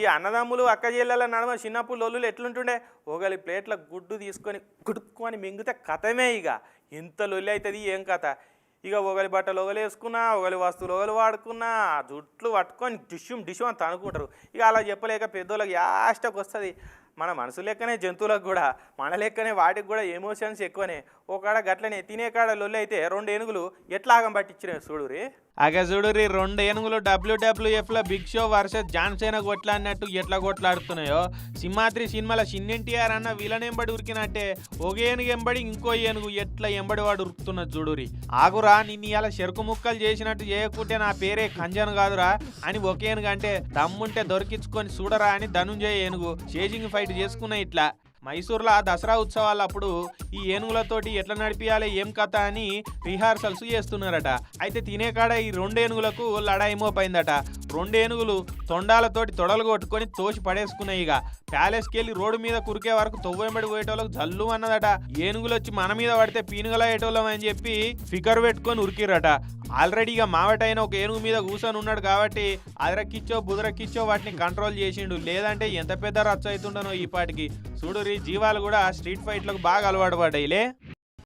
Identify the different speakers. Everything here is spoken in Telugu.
Speaker 1: ఈ అన్నదమ్ములు అక్క చెల్లెల నడుమ చిన్నప్పుడు లొల్లులు ఎట్లుంటుండే? ఒకలి ప్లేట్ల గుడ్డు తీసుకొని కుడుక్కొని మింగితే కథమే ఇక ఎంత లొల్లి అవుతుంది ఏం కథ? ఇక ఒకలి బట్టలు ఒకరు వేసుకున్నా ఒకలి వస్తువులు ఒకలు వాడుకున్నా జుట్లు పట్టుకొని డిష్యం డిష్యం అని అనుకుంటారు ఇక అలా చెప్పలేక పెద్దోళ్ళకి యాస్టకు వస్తుంది మన మనసు లెక్కనే జంతువులకు కూడా మన లెక్కనే వాటికి కూడా ఎమోషన్స్ ఎక్కువనే. ఒకడ గట్లనే తినే కాడ లొల్లి అయితే రెండు ఏనుగులు ఎట్లా ఆగం పట్టించిన చూడురి అగ చూడురి రెండు ఏనుగులు డబ్ల్యూడబ్ల్యూఎఫ్లో big show versus john cena కొట్లాడినట్టు ఎట్లా కొట్లాడుతున్నాయో. సింహాద్రి సినిమాల చిన్నెన్టీఆర్ అన్న వీళ్ళని ఎంబడి ఉరికినట్టే ఒక ఏనుగు ఎంబడి ఇంకో ఏనుగు ఎట్లా ఎంబడి వాడు ఉరుకుతున్నది చూడురి ఆగురా నిన్ను ఇలా చెరుకు ముక్కలు చేసినట్టు చేయకుంటే నా పేరే కంజన్ కాదురా అని ఒక ఏనుగు అంటే దమ్ముంటే దొరికించుకొని చూడరా అని ధనుంజయ ఏనుగు చేజింగ్ ఫైట్ చేసుకున్న ఇట్లా. మైసూర్లో దసరా ఉత్సవాల అప్పుడు ఈ ఏనుగులతోటి ఎట్లా నడిపియాలి ఏం కథ అని రిహార్సల్స్ చేస్తున్నారట. అయితే తినే కాడ ఈ రెండు ఏనుగులకు లడాయి మోపైందట. రెండు ఏనుగులు తొండాలతోటి తొడలు కొట్టుకొని తోసి పడేసుకున్నాయి ఇక. ప్యాలెస్కి వెళ్ళి రోడ్డు మీద కురికే వరకు తొవ్వెంబడి పోయేటోళ్ళకు జల్లు అన్నదట. ఏనుగులు వచ్చి మన మీద పడితే పీనుగలయ్యేటోళ్ళం అని చెప్పి ఫిగర్ పెట్టుకొని ఉరికిరట ఆల్రెడీగా మావటైన ఒక ఏనుగు మీద కూర్చొని ఉన్నాడు కాబట్టి అదరకిచ్చో బుదరకిచ్చో వాటిని కంట్రోల్ చేసిండు. లేదంటే ఎంత పెద్ద రచ్చ అవుతుండనో ఈ పాటికి చూడురి జీవాలు కూడా స్ట్రీట్ ఫైట్లకు బాగా అలవాటు పడ్డాయిలే.